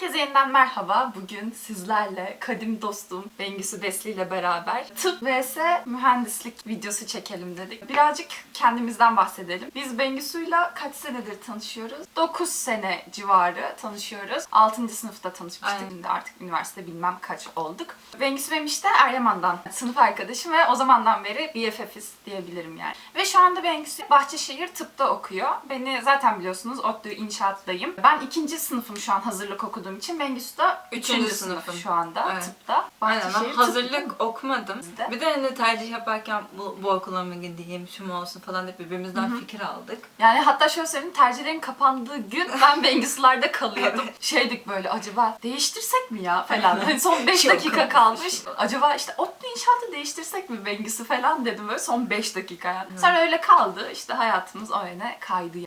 Herkese yeniden merhaba. Bugün sizlerle kadim dostum Bengüsü Desli ile beraber tıp vs mühendislik videosu çekelim dedik. Birazcık kendimizden bahsedelim. Biz Bengüsü'yle kaç senedir tanışıyoruz? 9 sene civarı tanışıyoruz. 6. sınıfta tanışmıştık. Şimdi artık üniversite bilmem kaç olduk. Bengüsü benim işte Eryaman'dan sınıf arkadaşım ve o zamandan beri BFF'iz diyebilirim yani. Ve şu anda Bengüsü Bahçeşehir tıpta okuyor. Beni zaten biliyorsunuz ODTÜ inşaattayım. Ben ikinci sınıfım şu an hazırlık okuduğum için. Bengüsü de üçüncü, Üçüncü sınıf sınıfım. şu anda Evet. tıpta. Aynen Bahçeşehir ben tıp- hazırlık okumadım. Bizde. Bir de hani tercih yaparken bu, bu okula mı gideyim, şu mu olsun falan hep birbirimizden fikir aldık. Yani hatta şöyle söyleyeyim tercihlerin kapandığı gün ben Bengüsü'lerde kalıyordum. Şeydik böyle acaba değiştirsek mi ya falan. Hani son 5 Çok dakika kalmış. Acaba işte ODTÜ inşaatı değiştirsek mi Bengüsü falan dedim böyle son 5 dakika yani. Sonra öyle kaldı işte hayatımız o yöne kaydı.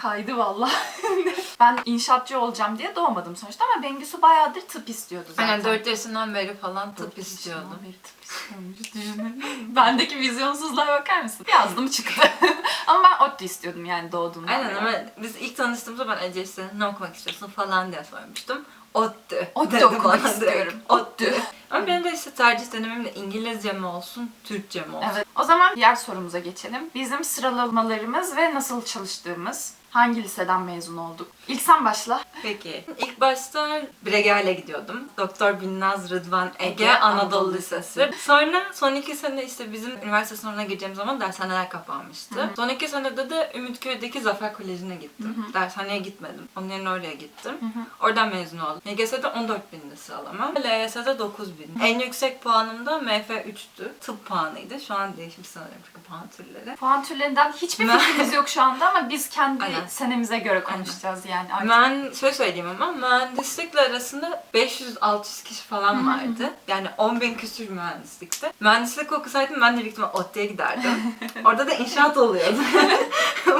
kaydı vallahi. ben inşaatçı olacağım diye doğmadım sonuçta ama Bengüsü bayağıdır tıp istiyordu zaten. Aynen 4 yaşından beri falan tıp yaşından beri tıp istiyormuş. Düşünün. Bendeki vizyonsuzluğa bakar mısın? Yazdım çıktı. ama ben ODTÜ istiyordum yani doğduğumdan Aynen ama biz ilk tanıştığımızda ben Ece işte ne okumak istiyorsun falan diye sormuştum. ODTÜ. ODTÜ okumak istiyorum. ODTÜ. Ama benim de işte tercih dönemimde İngilizce mi olsun, Türkçe mi olsun? Evet. O zaman diğer sorumuza geçelim. Bizim sıralamalarımız ve nasıl çalıştığımız. Hangi liseden mezun olduk? İlk sen başla. Peki. İlk başta Breger'le gidiyordum. Doktor Binnaz Rıdvan Ege, Ege Anadolu, Anadolu Lisesi. Sonra son iki sene işte bizim üniversite sınavına gireceğim zaman dershaneler kapanmıştı. Son iki senede de Ümitköy'deki Zafer Koleji'ne gittim. Dershaneye gitmedim. Onun yerine oraya gittim. Oradan mezun oldum. YGS'de 14 binde sıralama. LYS'de 9 bin. En yüksek puanım da MF3'tü. Tıp puanıydı. Şu an değişmiş sanırım çünkü puan türleri. Puan türlerinden hiçbir fikrimiz yok şu anda ama biz kendi Aynen. Senemize göre konuşacağız yani. Artık Ben şöyle söyleyeyim ama mühendislikle arasında 500-600 kişi falan vardı. Yani 10 bin küsür mühendislikte. Mühendislik okusaydım ben de büyük ihtimalle ODTÜ'ye giderdim. Orada da inşaat oluyordu.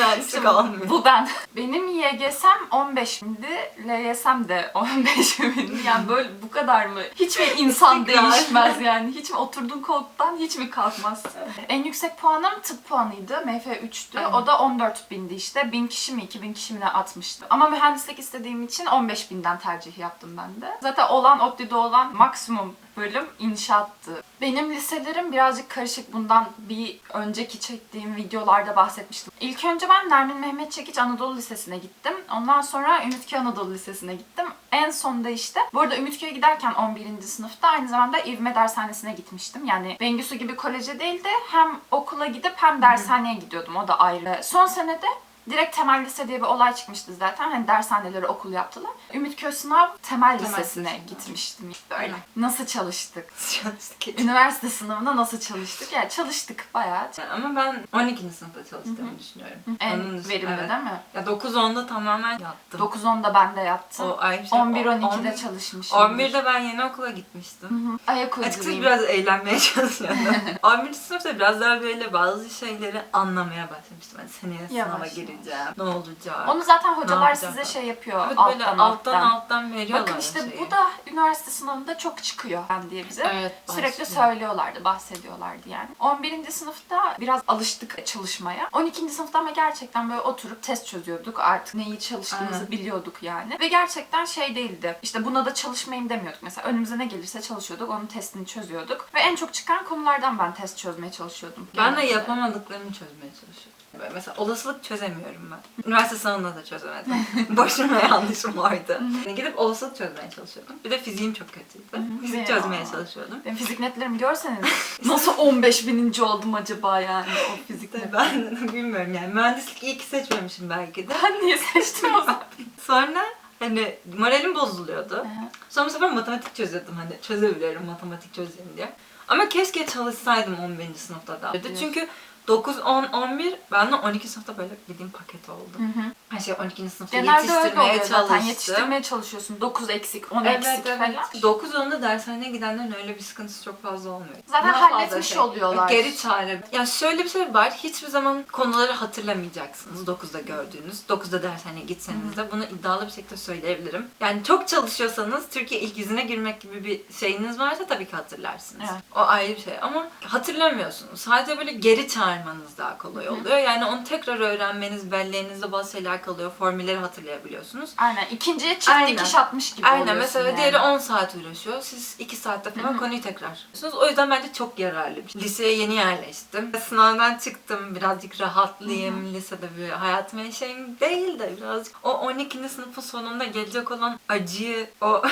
Başka mühendislik olmuyor. Bu ben. Benim YGS'm 15 bindi, LYS'm de 15 bindi. Yani böyle bu kadar mı? Hiç mi insan değişmez yani? Hiç mi oturduğun koltuktan hiç mi kalkmaz? En yüksek puanım tıp puanıydı. MF3'tü. Aynen. O da 14 bindi işte. 1000 kişi mi 2000 kişi mi ne atmıştı. Ama mühendislik istediğim için 15 binden tercih yaptım ben de. Zaten olan ODTÜ'de olan maksimum bölüm inşaattı. Benim liselerim birazcık karışık. Bundan bir önceki çektiğim videolarda bahsetmiştim. İlk önce ben Nermin Mehmet Çekiç Anadolu Lisesi'ne gittim. Ondan sonra Ümitköy Anadolu Lisesi'ne gittim. En sonda işte, bu arada Ümitköy'e giderken 11. sınıfta aynı zamanda İvme Dershanesi'ne gitmiştim. Yani Bengüsü gibi koleje değil de hem okula gidip hem dershaneye gidiyordum. O da ayrı. Son senede Direkt temel lise diye bir olay çıkmıştı zaten. Hani dershaneleri okul yaptılar. Ümitköy Sınav temel, Temel lisesine lisesine. gitmiştim. Böyle. Nasıl çalıştık? Çalıştık. Üniversite sınavında nasıl çalıştık? Yani çalıştık bayağı. Ama ben 12. sınıfta çalıştığımı düşünüyorum. En Onun verimli evet. değil mi? Ya 9-10'da tamamen yattım. 9-10'da ben de yattım. O ayrı şey. 11-12'de On- çalışmışım. 11'de ben yeni okula gitmiştim. Ayak Açıkçası uydurayım. biraz eğlenmeye çalışıyordum. 11. sınıfta biraz daha böyle bazı şeyleri anlamaya başlamıştım. Hani seneye sınava Yavaş gireceğim, ne olacak. Onu zaten hocalar size şey yapıyor Evet, alttan böyle alttan alttan. alttan veriyorlar Bakın işte şeyi. bu da üniversite sınavında çok çıkıyor ben diye bize. Evet, Sürekli söylüyorlardı, bahsediyorlardı yani. 11. sınıfta biraz alıştık çalışmaya. 12. sınıfta ama gerçekten böyle oturup test çözüyorduk. Artık neyi çalıştığımızı Aynen. biliyorduk yani. Ve gerçekten şey değildi. İşte buna da çalışmayayım demiyorduk. Mesela önümüze ne gelirse çalışıyorduk. Onun testini çözüyorduk. Ve en çok çıkan konulardan ben test çözmeye çalışıyordum. Ben de yapamadıklarımı çözmeye çalışıyordum. Böyle mesela olasılık çözemiyorum ben. Üniversite sınavında da çözemedim. Boşuna yanlışım vardı. Yani gidip olasılık çözmeye çalışıyordum. Bir de fiziğim çok kötüydü. Fizik Ya. çözmeye çalışıyordum. Benim fizik netlerimi görseniz nasıl 15 bininci oldum acaba yani o fizik ben bilmiyorum yani mühendislik iyi ki seçmemişim belki de. Ben niye seçtim o zaman? Sonra hani moralim bozuluyordu. Sonra bu sefer matematik çözüyordum hani çözebiliyorum matematik çözeyim diye. Ama keşke çalışsaydım 11. sınıfta da. Çünkü 9, 10, 11 ben de 12 sınıfta böyle bildiğim paket oldu. Hı hı. Şey 12. sınıfta Genelde öyle yetiştirmeye oluyor çalıştım. zaten. Yetiştirmeye çalışıyorsun. 9 eksik, 10 Evet eksik evet. falan. 9 10'da dershaneye gidenlerin öyle bir sıkıntısı çok fazla olmuyor. Zaten Daha fazla halletmiş oluyorlar. Geri çare. Ya şöyle bir şey var. Hiçbir zaman konuları hatırlamayacaksınız. 9'da gördüğünüz. 9'da dershaneye gitseniz de bunu iddialı bir şekilde söyleyebilirim. Yani çok çalışıyorsanız Türkiye ilk yüzüne girmek gibi bir şeyiniz varsa tabii ki hatırlarsınız. Evet. O ayrı bir şey ama hatırlamıyorsunuz. Sadece böyle geri çağırmanız daha kolay oluyor. Yani onu tekrar öğrenmeniz, belleğinizde bazı şeyler kalıyor. Formülleri hatırlayabiliyorsunuz. Aynen. İkinciye çift Aynen. dikiş atmış gibi Aynen mesela yani. diğeri 10 saat uğraşıyor. Siz 2 saatte falan konuyu tekrar yapıyorsunuz. O yüzden bence çok yararlı bir şey. Liseye yeni yerleştim. Sınavdan çıktım. Birazcık rahatlayayım. Lisede bir hayatımı yaşayayım değil de birazcık o 12. sınıfın sonunda gelecek olan acıyı, o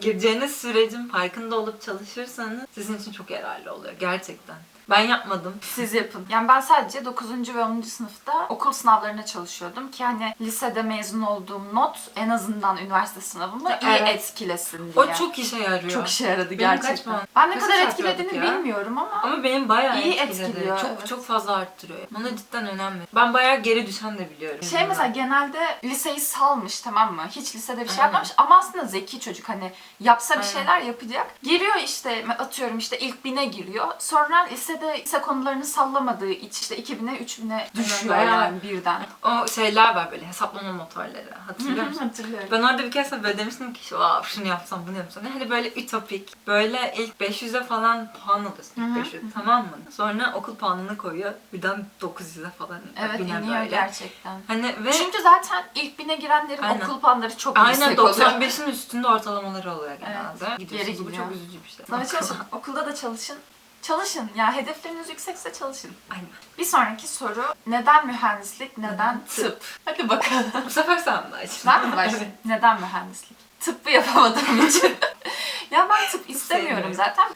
gireceğiniz sürecin farkında olup çalışırsanız sizin için çok yararlı oluyor gerçekten. Ben yapmadım. Siz yapın. Yani ben sadece 9. ve 10. sınıfta okul sınavlarına çalışıyordum ki hani lisede mezun olduğum not en azından üniversite sınavımı iyi Evet. etkilesin diye. O çok işe yarıyor. çok işe yaradı Benim kaç gerçekten. puan? Ben ne kadar çarpıyorduk etkilediğini ya? bilmiyorum ama Ama benim bayağı İyi etkiledi. etkiliyor, Çok evet. çok fazla arttırıyor. Bana cidden önemli. Ben bayağı geri düşen de biliyorum. Şey mesela genelde liseyi salmış tamam mı? Hiç lisede bir şey Aynen. yapmamış ama aslında zeki çocuk hani yapsa bir Aynen. şeyler yapacak. Giriyor işte atıyorum işte ilk bine giriyor. Sonra lisede lise konularını sallamadığı için işte 2000'e 3000'e düşüyor bayağı. yani birden. O şeyler var böyle hesaplama motorları. Hatırlıyor musun? Hatırlıyorum. Ben orada bir kez böyle demiştim ki wow, şunu yapsam bunu yapsam. Hani böyle ütopik. Böyle ilk 500'e falan puan alıyorsun. İlk 500 tamam mı? Sonra okul puanını koyuyor. Birden 900'e falan Evet iniyor böyle. gerçekten. Hani ve Çünkü zaten ilk bine girenlerin Aynen. okul puanları çok aynen yüksek oluyor. 95'in üstünde ortalamaları oluyor genelde. Evet, Gidiyorsunuz. geri Bu çok üzücü bir şey. Ama çalışın. Okulda da çalışın. Çalışın. Ya hedefleriniz yüksekse çalışın. Aynen. Bir sonraki soru. Neden mühendislik, neden tıp? Hadi bakalım. Bu sefer sen baş. Ben mi başlayayım? Neden mühendislik? Tıbbı yapamadığım için. ya ben tıp istemiyorum zaten.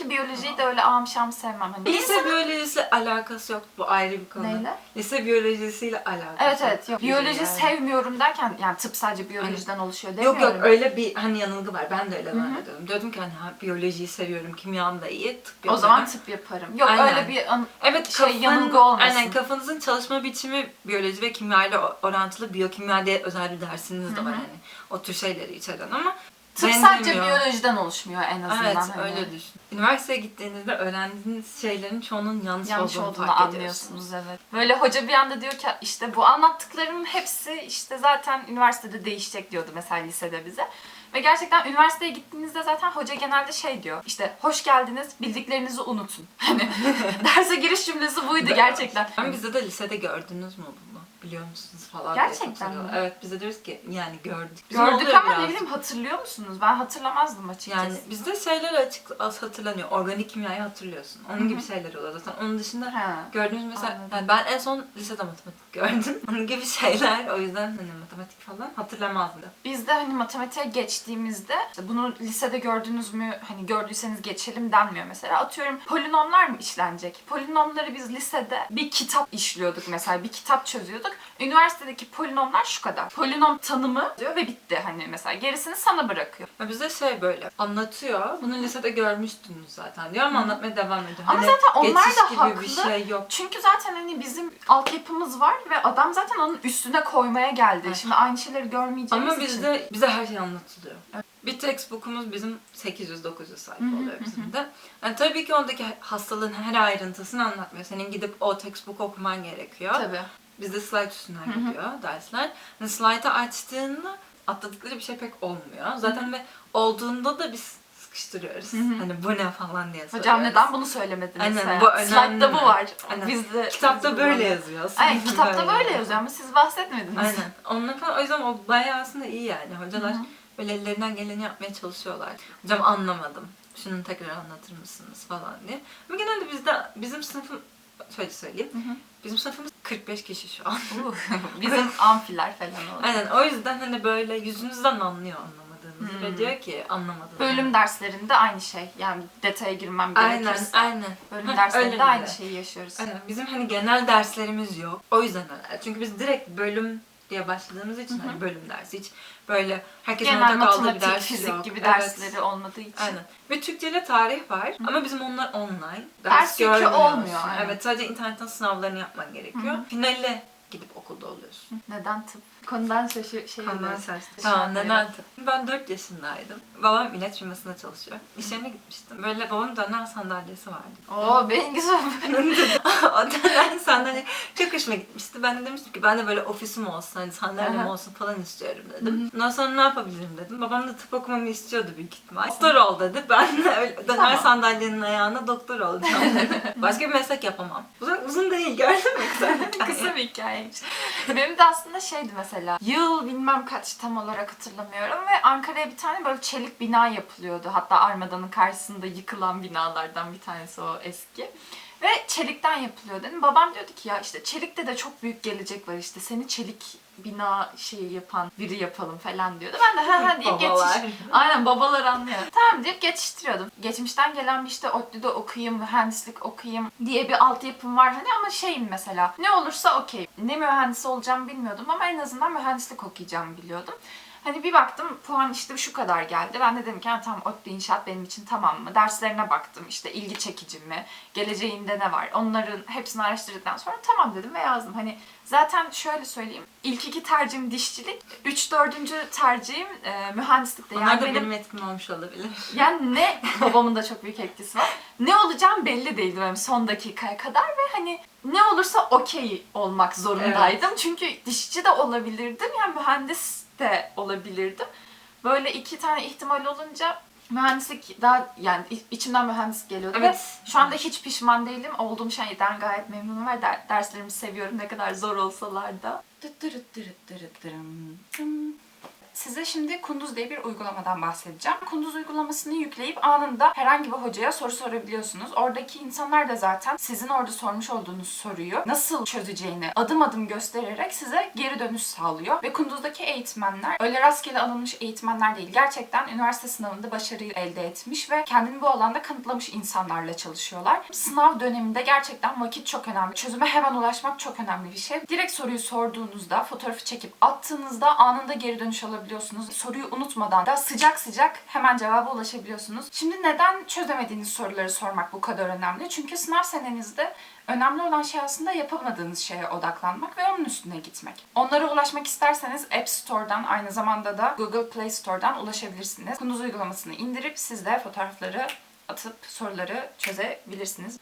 Ki biyolojiyi de öyle ağam şam sevmem. Hani Lise biyolojisi alakası yok. Bu ayrı bir konu. Neyle? Lise biyolojisiyle alakası Evet evet. Yok. Biyoloji Yani. sevmiyorum derken yani tıp sadece biyolojiden oluşuyor Yok demiyorum. yok öyle bir hani yanılgı var. Ben de öyle zannediyordum. Diyordum ki hani ha, biyolojiyi seviyorum, kimyam da iyi, tıp O zaman tıp yaparım. Yok Aynen. öyle bir an- Evet şey, yanılgı olmasın. Aynen kafanızın çalışma biçimi biyoloji ve kimya ile o- orantılı biyokimya diye özel bir dersiniz de var hani. O tür şeyleri içeren ama tıp sadece benzemiyor. biyolojiden oluşmuyor en azından. Evet hani. öyle düşün. Üniversiteye gittiğinizde öğrendiğiniz şeylerin çoğunun yanlış, yanlış olduğunu, olduğunu fark anlıyorsunuz evet. Böyle hoca bir anda diyor ki işte bu anlattıklarımın hepsi işte zaten üniversitede değişecek diyordu mesela lisede bize. Ve gerçekten üniversiteye gittiğinizde zaten hoca genelde şey diyor. işte hoş geldiniz, bildiklerinizi unutun. Hani derse giriş cümlesi buydu gerçekten. Ama bizde de lisede gördünüz mü bunu? Biliyor musunuz falan Gerçekten diye soruyorlar. mi? Evet bize diyoruz ki yani gördük. Bizim Gördük oluyor ama ne biraz. bileyim hatırlıyor musunuz? Ben hatırlamazdım açıkçası. Yani bizde şeyler açık az hatırlanıyor. Organik kimyayı hatırlıyorsun. Onun gibi şeyler oluyor zaten. Onun dışında Ha. gördüğümüz mesela Anladım. yani ben en son lisede matematik gördüm. Onun gibi şeyler. O yüzden hani matematik falan hatırlamazdım. Biz de hani matematiğe geçtiğimizde işte bunu lisede gördünüz mü hani gördüyseniz geçelim denmiyor mesela. Atıyorum polinomlar mı işlenecek? Polinomları biz lisede bir kitap işliyorduk mesela bir kitap çözüyorduk. Üniversitedeki polinomlar şu kadar. Polinom tanımı diyor ve bitti hani mesela gerisini sana bırakıyor. Ya bizde şey böyle anlatıyor. Bunu lisede görmüştünüz zaten diyor ama anlatmaya devam ediyor. Ama Hani zaten onlar da haklı. bir şey yok. Çünkü zaten hani bizim altyapımız var ve adam zaten onun üstüne koymaya geldi. Evet. Şimdi aynı şeyleri görmeyeceğimiz Ama için. bizde bize her şey anlatılıyor. Bir textbook'umuz bizim 800-900 sayfa oluyor bizim de. Yani tabii ki ondaki hastalığın her ayrıntısını anlatmıyor. Senin gidip o textbook okuman gerekiyor. Tabii. Bizde slide üstünden gidiyor dersler. Yani slide'ı açtığında atladıkları bir şey pek olmuyor. Zaten ve olduğunda da biz sıkıştırıyoruz. Hani bu ne falan diye soruyoruz. Hocam neden bunu söylemediniz? Aynen, bu önemli. Slide'da bu var. Aynen. Bizde Kitapta bizde böyle var. yazıyor. Aynen kitapta böyle yazıyor ama siz bahsetmediniz. Aynen. Onlar falan, o yüzden o bayağı aslında iyi yani. Hocalar Hı hı. böyle ellerinden geleni yapmaya çalışıyorlar. Hocam anlamadım. Şunu tekrar anlatır mısınız falan diye. Ama genelde bizde bizim sınıfım şöyle söyleyeyim. Hı hı. Bizim sınıfımız 45 kişi şu an. Bizim amfiler falan oldu. Aynen o yüzden hani böyle yüzünüzden anlıyor Hmm. ve diyor ki anlamadım. Bölüm derslerinde aynı şey. Yani detaya girmem Aynen gerekirse. aynen. Bölüm Heh, derslerinde öyle aynı şeyi yaşıyoruz. Aynen. Bizim hani genel derslerimiz yok. O yüzden öyle. Çünkü biz direkt bölüm diye başladığımız için hani bölüm dersi hiç böyle herkesin Genel ortak aldığı bir ders fizik yok. gibi Evet. dersleri olmadığı için. Aynen. Ve Türkçe ile tarih var ama bizim onlar online. Ders yükü görmüyorsun. olmuyor, aynen. Evet sadece internetten sınavlarını yapman gerekiyor. Hı hı. Finale gidip okulda oluyorsun. Neden tıp? Konudan şaşı şey an Tamam neden? Ben 4 yaşındaydım. Babam ilaç firmasında çalışıyor. İş yerine gitmiştim. Böyle babamın dönen sandalyesi vardı. Oo benim güzel. o dönen sandalye çok hoşuma gitmişti. Ben de demiştim ki ben de böyle ofisim olsun, hani sandalyem olsun falan istiyorum dedim. Ondan sonra ne yapabilirim dedim. Babam da tıp okumamı istiyordu büyük ihtimal. Doktor ol dedi. Ben de öyle döner Tamam. sandalyenin ayağına doktor olacağım dedi. Başka bir meslek yapamam. Uzun, uzun değil gördün mü kısa? Kısa bir hikayeymiş. Benim de aslında şeydi mesela. Yıl bilmem kaç tam olarak hatırlamıyorum ve Ankara'ya bir tane böyle çelik bina yapılıyordu. Hatta Armada'nın karşısında yıkılan binalardan bir tanesi o eski. Ve çelikten yapılıyor dedim. Babam diyordu ki ya işte çelikte de çok büyük gelecek var işte seni çelik bina şeyi yapan biri yapalım falan diyordu. Ben de ha ha deyip geçiş... Aynen babalar anlıyor. Tamam deyip geçiştiriyordum. Geçmişten gelen bir işte ODTÜ'de okuyayım, mühendislik okuyayım diye bir altyapım var hani ama şeyim mesela ne olursa okey. Ne mühendisi olacağımı bilmiyordum ama en azından mühendislik okuyacağımı biliyordum. Hani bir baktım puan işte şu kadar geldi. Ben de dedim ki tamam ODTÜ inşaat benim için tamam mı? Derslerine baktım işte ilgi çekici mi? Geleceğinde ne var? Onların hepsini araştırdıktan sonra tamam dedim ve yazdım. Hani zaten şöyle söyleyeyim. İlk iki tercihim dişçilik. Üç dördüncü tercihim e, mühendislikte. Yani Onlar da benim benim etkim olmuş olabilir. yani ne babamın da çok büyük etkisi var. Ne olacağım belli değildi benim son dakikaya kadar ve hani ne olursa okey olmak zorundaydım. Çünkü dişçi de olabilirdim yani mühendis de olabilirdim. Böyle iki tane ihtimal olunca mühendislik daha yani içimden mühendis geliyordu ve Evet. şu anda hiç pişman değilim. Olduğum şeyden gayet memnunum ve der- derslerimi seviyorum ne kadar zor olsalar da. Size şimdi Kunduz diye bir uygulamadan bahsedeceğim. Kunduz uygulamasını yükleyip anında herhangi bir hocaya soru sorabiliyorsunuz. Oradaki insanlar da zaten sizin orada sormuş olduğunuz soruyu nasıl çözeceğini adım adım göstererek size geri dönüş sağlıyor. Ve Kunduz'daki eğitmenler öyle rastgele alınmış eğitmenler değil. Gerçekten üniversite sınavında başarıyı elde etmiş ve kendini bu alanda kanıtlamış insanlarla çalışıyorlar. Sınav döneminde gerçekten vakit çok önemli. Çözüme hemen ulaşmak çok önemli bir şey. Direkt soruyu sorduğunuzda, fotoğrafı çekip attığınızda anında geri dönüş alabiliyorsunuz. Soruyu unutmadan da sıcak sıcak hemen cevaba ulaşabiliyorsunuz. Şimdi neden çözemediğiniz soruları sormak bu kadar önemli? Çünkü sınav senenizde önemli olan şey aslında yapamadığınız şeye odaklanmak ve onun üstüne gitmek. Onlara ulaşmak isterseniz App Store'dan aynı zamanda da Google Play Store'dan ulaşabilirsiniz. Kunduz uygulamasını indirip siz de fotoğrafları atıp soruları çözebilirsiniz.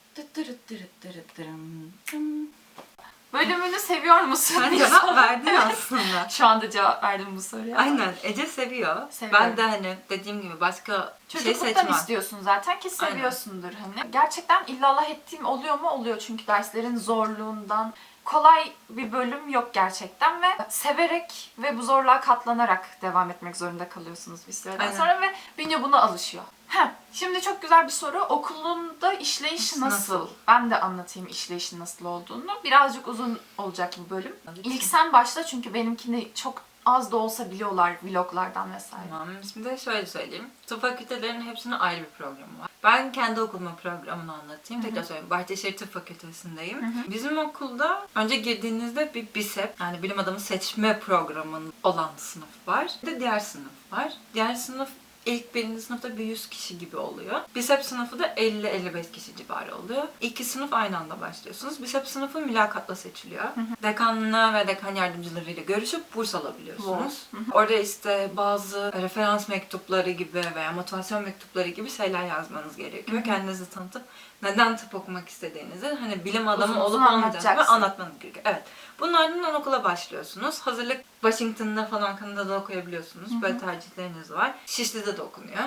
Bölümünü seviyor musun? Sen cevap verdin aslında. Şu anda cevap verdim bu soruya. Aynen Ece seviyor. Seviyorum. Ben de hani dediğim gibi başka şey Çocukluktan seçmem. istiyorsun zaten ki seviyorsundur hani. Gerçekten illallah ettiğim oluyor mu? Oluyor çünkü derslerin zorluğundan. Kolay bir bölüm yok gerçekten ve severek ve bu zorluğa katlanarak devam etmek zorunda kalıyorsunuz bir süreden Aynen. sonra ve bünye buna alışıyor. Heh, şimdi çok güzel bir soru. Okulunda işleyiş Nasıl? nasıl? Ben de anlatayım işleyişin nasıl olduğunu. Birazcık uzun olacak bu bölüm. İlk sen başla çünkü benimkini çok az da olsa biliyorlar vloglardan vesaire. Tamam. Şimdi şöyle söyleyeyim. Tıp fakültelerinin hepsinin ayrı bir programı var. Ben kendi okulumun programını anlatayım. Tekrar söyleyeyim. Bahçeşehir Tıp Fakültesindeyim. Bizim okulda önce girdiğinizde bir BİSEP yani bilim adamı seçme programının olan sınıf var. Bir de diğer sınıf var. Diğer sınıf ilk birinci sınıfta bir 100 kişi gibi oluyor. BİSEP sınıfı da 50-55 kişi civarı oluyor. İki sınıf aynı anda başlıyorsunuz. BİSEP sınıfı mülakatla seçiliyor. Dekanla ve dekan yardımcılarıyla görüşüp burs alabiliyorsunuz. Orada işte bazı referans mektupları gibi veya motivasyon mektupları gibi şeyler yazmanız gerekiyor. Kendinizi tanıtıp neden tıp okumak istediğinizi, hani bilim adamı Uzun olup uzun anlatacaksın. anlatmanız gerekiyor. Evet. Bunun ardından okula başlıyorsunuz. Hazırlık Washington'da falan Kanada'da okuyabiliyorsunuz. Böyle tercihleriniz var. Şişli'de de okunuyor.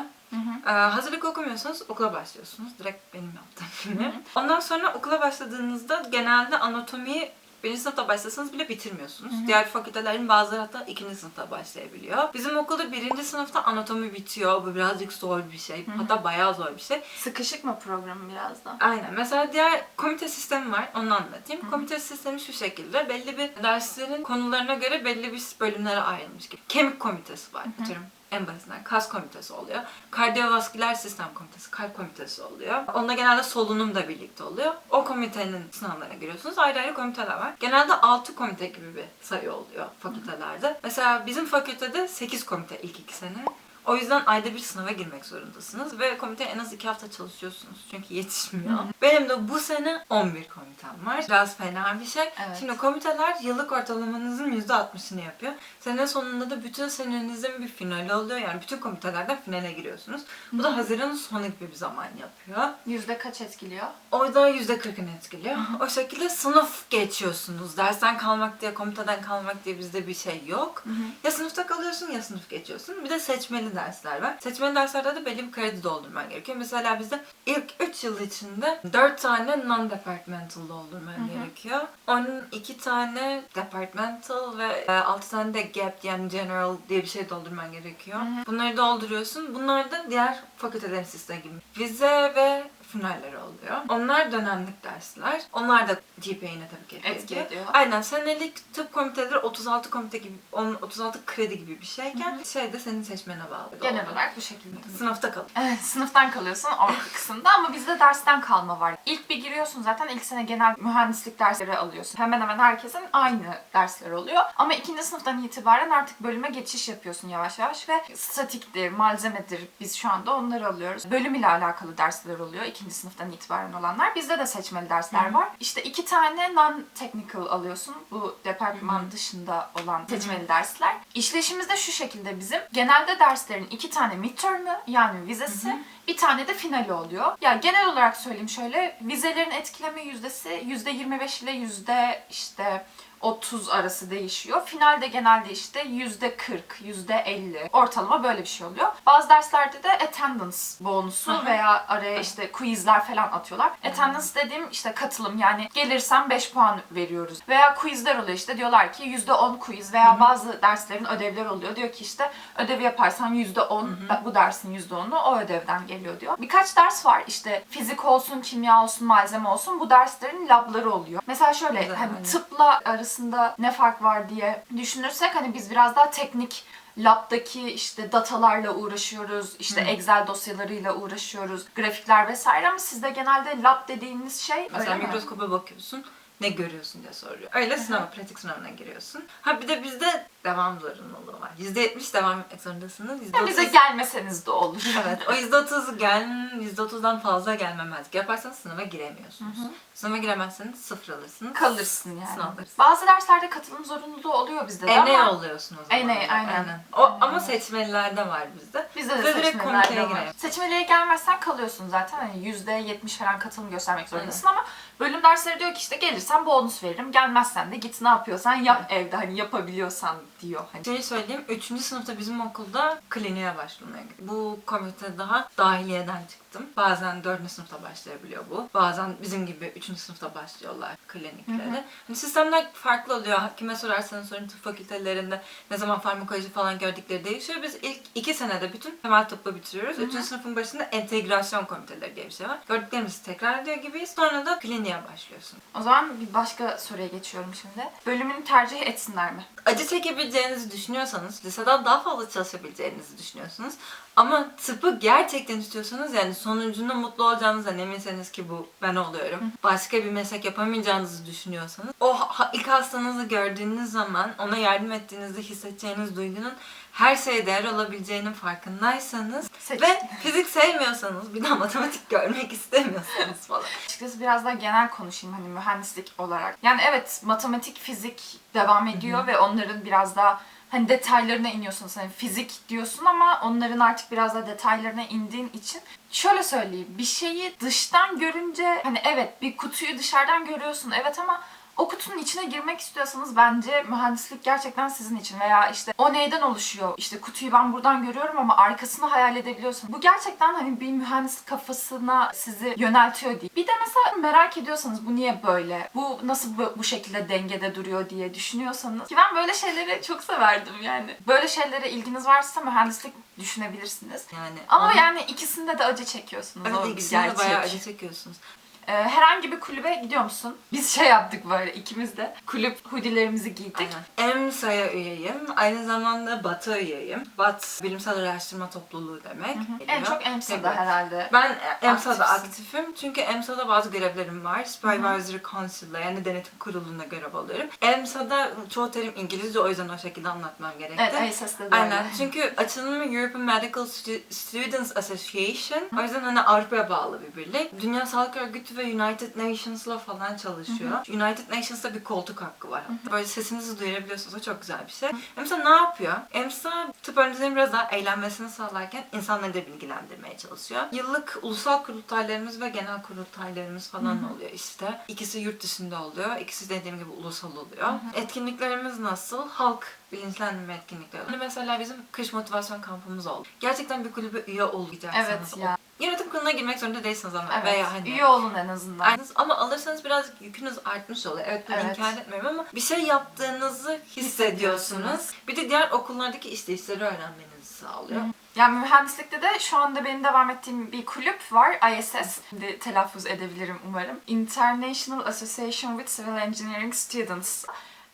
Ee, hazırlık okumuyorsanız okula başlıyorsunuz. Direkt benim yaptığım gibi. Ondan sonra okula başladığınızda genelde anatomiyi birinci sınıfta başlasanız bile bitirmiyorsunuz. Diğer fakültelerin bazıları hatta ikinci sınıfta başlayabiliyor. Bizim okulda birinci sınıfta anatomi bitiyor. Bu birazcık zor bir şey. Hatta bayağı zor bir şey. Sıkışık mı programı biraz da? Aynen. Mesela diğer komite sistemi var. Onu anlatayım. Komite sistemi şu şekilde. Belli bir derslerin konularına göre belli bir bölümlere ayrılmış gibi. Kemik komitesi var. Atıyorum en basitinden kas komitesi oluyor. Kardiyovasküler sistem komitesi, kalp komitesi oluyor. Onunla genelde solunum da birlikte oluyor. O komitenin sınavlarına giriyorsunuz. Ayrı ayrı komiteler var. Genelde 6 komite gibi bir sayı oluyor fakültelerde. Mesela bizim fakültede 8 komite ilk iki sene. O yüzden ayda bir sınava girmek zorundasınız ve komiteye en az iki hafta çalışıyorsunuz çünkü yetişmiyor. Benim de bu sene 11 komitem var. Biraz fena bir şey. Evet. Şimdi komiteler yıllık ortalamanızın %60'ını yapıyor. Sene sonunda da bütün senenizin bir finali oluyor. Yani bütün komitelerden finale giriyorsunuz. Bu da Haziran'ın sonu gibi bir zaman yapıyor. Yüzde kaç etkiliyor? O da %40'ını etkiliyor. O şekilde sınıf geçiyorsunuz. Dersten kalmak diye, komiteden kalmak diye bizde bir şey yok. Ya sınıfta kalıyorsun ya sınıf geçiyorsun. Bir de seçmeli dersler var. Seçmeli derslerde de belli bir kredi doldurman gerekiyor. Mesela bizde ilk 3 yıl içinde 4 tane non-departmental doldurman gerekiyor. Onun 2 tane departmental ve 6 tane de gap yani general diye bir şey doldurman gerekiyor. Bunları dolduruyorsun. Bunlar da diğer fakültelerin sistemi gibi. Vize ve finaller oluyor. Onlar dönemlik dersler. Onlar da GPA'ne tabii ki etki Etki ediyor. ediyor. Aynen senelik tıp komiteleri 36 komite gibi, on- 36 kredi gibi bir şeyken şey de senin seçmene bağlı. Genel olarak bu şekilde. Sınıfta kal. Evet, sınıftan kalıyorsun o kısımda ama bizde dersten kalma var. İlk bir giriyorsun zaten ilk sene genel mühendislik dersleri alıyorsun. Hemen hemen herkesin aynı dersler oluyor. Ama ikinci sınıftan itibaren artık bölüme geçiş yapıyorsun yavaş yavaş ve statiktir, malzemedir biz şu anda onları alıyoruz. Bölüm ile alakalı dersler oluyor ikinci sınıftan itibaren olanlar. Bizde de seçmeli dersler var. İşte iki tane non-technical alıyorsun. Bu departman dışında olan seçmeli dersler. İşleşimiz de şu şekilde bizim. Genelde derslerin iki tane midterm'ü yani vizesi bir tane de finali oluyor. Ya genel olarak söyleyeyim şöyle vizelerin etkileme yüzdesi %25 ile yüzde işte 30 arası değişiyor. Finalde genelde işte yüzde 40, yüzde 50 ortalama böyle bir şey oluyor. Bazı derslerde de attendance bonusu Aha. veya araya işte quizler falan atıyorlar. Attendance dediğim işte katılım yani gelirsen 5 puan veriyoruz. Veya quizler oluyor işte diyorlar ki yüzde 10 quiz veya bazı derslerin ödevleri oluyor. Diyor ki işte ödevi yaparsan yüzde 10 bu dersin yüzde 10'u o ödevden geliyor diyor. Birkaç ders var işte fizik olsun, kimya olsun, malzeme olsun bu derslerin labları oluyor. Mesela şöyle hani tıpla arasında ne fark var diye düşünürsek hani biz biraz daha teknik labdaki işte datalarla uğraşıyoruz, işte Excel dosyalarıyla uğraşıyoruz, grafikler vesaire. Ama sizde genelde lab dediğiniz şey Mesela mikroskopa bakıyorsun. Ne görüyorsun diye soruyor. Öyle sınava, pratik sınavına giriyorsun. Ha bir de bizde devam zorunluluğu var. %70 devam etmek zorundasınız. Ya bize %30 gelmeseniz de olur. Evet, o %30 gel, %30'dan fazla gelmemezlik yaparsanız sınava giremiyorsunuz. Sınava giremezseniz sıfır alırsınız. Kalırsın yani. Sınav alırsın. Bazı derslerde katılım zorunluluğu oluyor bizde de Ene ama oluyorsun o zaman. Ene, aynen. O, ama seçmelilerde var bizde. bizde de Bizde direkt komiteye. Seçmeliğe gelmezsen kalıyorsun zaten. Hani %70 falan katılım göstermek zorundasın ama bölüm dersleri diyor ki işte gelirsen bonus veririm. Gelmezsen de git ne yapıyorsan yap evde hani yapabiliyorsan diyor. Hani. Şeyi söyleyeyim, 3. sınıfta bizim okulda kliniğe gidiyor. Bu komite daha dahiliyeden çıktım. Bazen 4. sınıfta başlayabiliyor bu. Bazen bizim gibi 3. sınıfta başlıyorlar kliniklere. Hani sistemler farklı oluyor. Kime sorarsanız sorun tıp fakültelerinde ne zaman farmakoloji falan gördükleri değişiyor. Biz ilk 2 senede bütün temel tıbbı bitiriyoruz. 3. sınıfın başında entegrasyon komiteleri diye bir şey var. Gördüklerimizi tekrar ediyor gibiyiz. Sonra da kliniğe başlıyorsun. O zaman bir başka soruya geçiyorum şimdi. Bölümünü tercih etsinler mi? Acı çekebileceğinizi düşünüyorsanız, liseden daha fazla çalışabileceğinizi düşünüyorsunuz. Ama tıpı gerçekten istiyorsanız yani sonucunda mutlu olacağınızdan eminseniz ki bu ben oluyorum. Başka bir meslek yapamayacağınızı düşünüyorsanız o ilk hastanızı gördüğünüz zaman ona yardım ettiğinizde hissedeceğiniz duygunun her şeye değer olabileceğinin farkındaysanız Seç. ve fizik sevmiyorsanız bir daha matematik görmek istemiyorsanız falan. Açıkçası biraz daha genel konuşayım hani mühendislik olarak. Yani evet matematik, fizik devam ediyor ve onların biraz daha hani detaylarına iniyorsunuz. Hani fizik diyorsun ama onların artık biraz daha detaylarına indiğin için şöyle söyleyeyim. Bir şeyi dıştan görünce hani evet bir kutuyu dışarıdan görüyorsun evet ama o kutunun içine girmek istiyorsanız bence mühendislik gerçekten sizin için veya işte o neyden oluşuyor? İşte kutuyu ben buradan görüyorum ama arkasını hayal edebiliyorsun. Bu gerçekten hani bir mühendis kafasına sizi yöneltiyor diye. Bir de mesela merak ediyorsanız bu niye böyle? Bu nasıl bu, bu şekilde dengede duruyor diye düşünüyorsanız ki ben böyle şeyleri çok severdim yani. Böyle şeylere ilginiz varsa mühendislik düşünebilirsiniz. Yani Ama onun- yani ikisinde de acı çekiyorsunuz. Evet ikisinde de bayağı acı çekiyorsunuz. Ee, herhangi bir kulübe gidiyor musun? Biz şey yaptık böyle ikimiz de. Kulüp hoodie'lerimizi giydik. Aynen. EMSA'ya üyeyim. Aynı zamanda BAT'a üyeyim. BAT Bilimsel Araştırma Topluluğu demek. En geliyor. çok EMSA'da Evet. herhalde. Ben EMSA'da Aktifsin. aktifim çünkü EMSA'da bazı görevlerim var. Supervisory Council'da yani denetim kurulunda görev alıyorum. EMSA'da çoğu terim İngilizce o yüzden o şekilde anlatmam gerekti. Evet, ISS'de de Aynen. öyle. Çünkü açılımı European Medical Stu- Students Association. O yüzden hani Avrupa'ya bağlı bir birlik. Dünya Sağlık Örgütü ve United Nations'la falan çalışıyor. United Nations'ta bir koltuk hakkı var. hatta. Böyle sesinizi duyurabiliyorsunuz. O çok güzel bir şey. EMSA ne yapıyor? EMSA tıp öğrencilerinin biraz daha eğlenmesini sağlarken insanları da bilgilendirmeye çalışıyor. Yıllık ulusal kurultaylarımız ve genel kurultaylarımız falan oluyor işte. İkisi yurt dışında oluyor. İkisi dediğim gibi ulusal oluyor. Etkinliklerimiz nasıl? Halk bilinçlendirme etkinlikleri. Hani mesela bizim kış motivasyon kampımız oldu. Gerçekten bir kulübe üye olacaksınız. Evet ya. Yönetim kuruluna girmek zorunda değilsiniz ama Evet. veya hani Üye olun en azından. Ama alırsanız birazcık yükünüz artmış oluyor. Evet bunu Evet. inkar etmiyorum ama bir şey yaptığınızı hissediyorsunuz. Hissediyorsunuz. Bir de diğer okullardaki işleyişleri öğrenmenizi sağlıyor. Yani mühendislikte de şu anda benim devam ettiğim bir kulüp var. ISS. Şimdi telaffuz edebilirim umarım. International Association with Civil Engineering Students.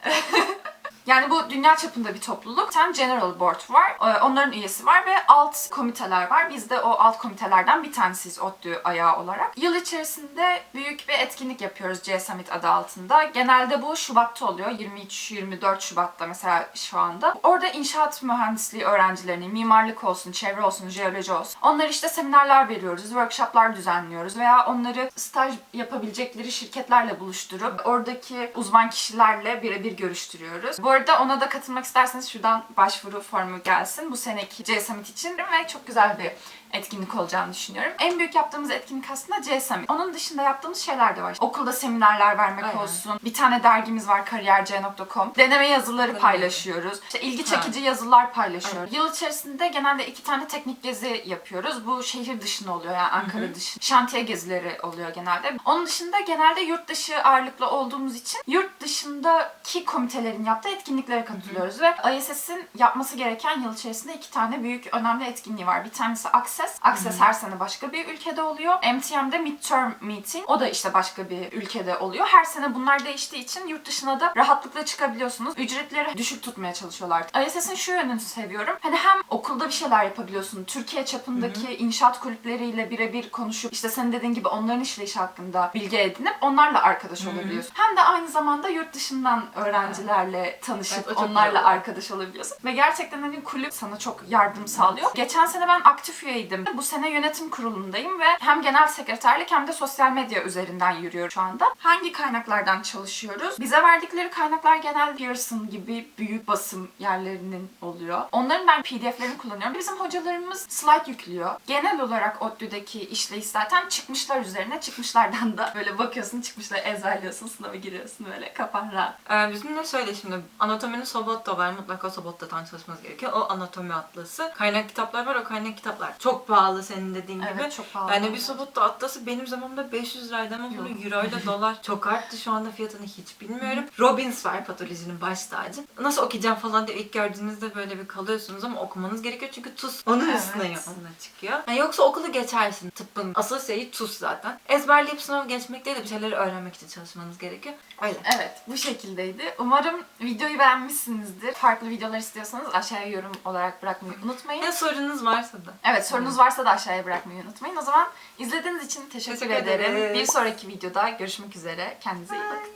Yani bu dünya çapında bir topluluk. Tane General Board var. Ee, Onların üyesi var ve alt komiteler var. Biz de o alt komitelerden bir tanesiyiz ODTÜ ayağı olarak. Yıl içerisinde büyük bir etkinlik yapıyoruz C Summit adı altında. Genelde bu Şubat'ta oluyor. 23-24 Şubat'ta mesela şu anda. Orada inşaat mühendisliği öğrencilerine mimarlık olsun, çevre olsun, jeoloji olsun. Onlara işte seminerler veriyoruz, workshoplar düzenliyoruz veya onları staj yapabilecekleri şirketlerle buluşturup oradaki uzman kişilerle birebir görüştürüyoruz. Bu arada ona da katılmak isterseniz şuradan başvuru formu gelsin. Bu seneki C için ve çok güzel bir etkinlik olacağını düşünüyorum. En büyük yaptığımız etkinlik aslında C Summit. Onun dışında yaptığımız şeyler de var. Okulda seminerler vermek Aynen. olsun. Bir tane dergimiz var kariyerc.com. Deneme yazıları Tabii. paylaşıyoruz. İşte ilgi çekici yazılar paylaşıyoruz. Yıl içerisinde genelde iki tane teknik gezi yapıyoruz. Bu şehir dışında oluyor yani Ankara dışı. Şantiye gezileri oluyor genelde. Onun dışında genelde yurt dışı ağırlıklı olduğumuz için yurt dışındaki komitelerin yaptığı etkinliklere katılıyoruz ve ISS'in yapması gereken yıl içerisinde iki tane büyük önemli etkinliği var. Bir tanesi Access. Access her sene başka bir ülkede oluyor. MTM'de Midterm Meeting. O da işte başka bir ülkede oluyor. Her sene bunlar değiştiği için yurt dışına da rahatlıkla çıkabiliyorsunuz. Ücretleri düşük tutmaya çalışıyorlar. ISS'in şu yönünü seviyorum. Hani hem okulda bir şeyler yapabiliyorsun. Türkiye çapındaki inşaat kulüpleriyle birebir konuşup işte senin dediğin gibi onların işleyişi hakkında bilgi edinip onlarla arkadaş olabiliyorsun. Hem de aynı zamanda yurt dışından öğrencilerle tanışıp Evet, o çok onlarla arkadaş olabiliyorsun. Ve gerçekten hani kulüp sana çok yardım sağlıyor. Geçen sene ben aktif üyeydim. Bu sene yönetim kurulundayım ve hem genel sekreterlik hem de sosyal medya üzerinden yürüyorum şu anda. Hangi kaynaklardan çalışıyoruz? Bize verdikleri kaynaklar genel Pearson gibi büyük basım yerlerinin oluyor. Onların ben PDF'lerini kullanıyorum. Bizim hocalarımız slide yüklüyor. Genel olarak ODTÜ'deki işleyiş zaten çıkmışlar üzerine. Çıkmışlardan da böyle bakıyorsun çıkmışları ezberliyorsun sınava giriyorsun böyle kafan rahat. Ee, bizim de şöyle şimdi anatominin Sobotta var. Mutlaka Sobotta'dan çalışmanız gerekiyor. O anatomi atlası. Kaynak kitaplar var. O kaynak kitaplar çok pahalı senin dediğin gibi. Evet çok pahalı. Yani bir Sobotta atlası benim zamanımda 500 liraydı ama bunu euro ile dolar çok arttı. Şu anda fiyatını hiç bilmiyorum. Robbins var patolojinin baş tacı. Nasıl okuyacağım falan diye ilk gördüğünüzde böyle bir kalıyorsunuz ama okumanız gerekiyor çünkü tuz onun Evet. üstüne yoğunla çıkıyor. Yani yoksa okulu geçersin. Tıbbın asıl şeyi tuz zaten. Ezberleyip sınav geçmek değil de bir şeyleri öğrenmek için çalışmanız gerekiyor. Öyle. Evet, bu şekildeydi. Umarım videoyu beğenmişsinizdir. Farklı videolar istiyorsanız aşağıya yorum olarak bırakmayı unutmayın. Ne sorunuz varsa da. Evet, sorunuz varsa da aşağıya bırakmayı unutmayın. O zaman izlediğiniz için teşekkür, Teşekkür ederim. ederiz. Bir sonraki videoda görüşmek üzere. Kendinize iyi bakın.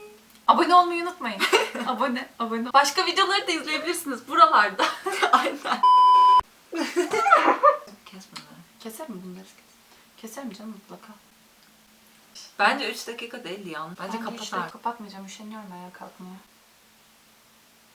Abone olmayı unutmayın. abone, abone. Başka videoları da izleyebilirsiniz buralarda. Aynen. Kes bunları. Keser mi bunları? Keser mi canım mutlaka? Bence 3 dakika değil ya. Bence Ben kapat işte artık. kapatmayacağım. Üşeniyorum ayağa kalkmaya.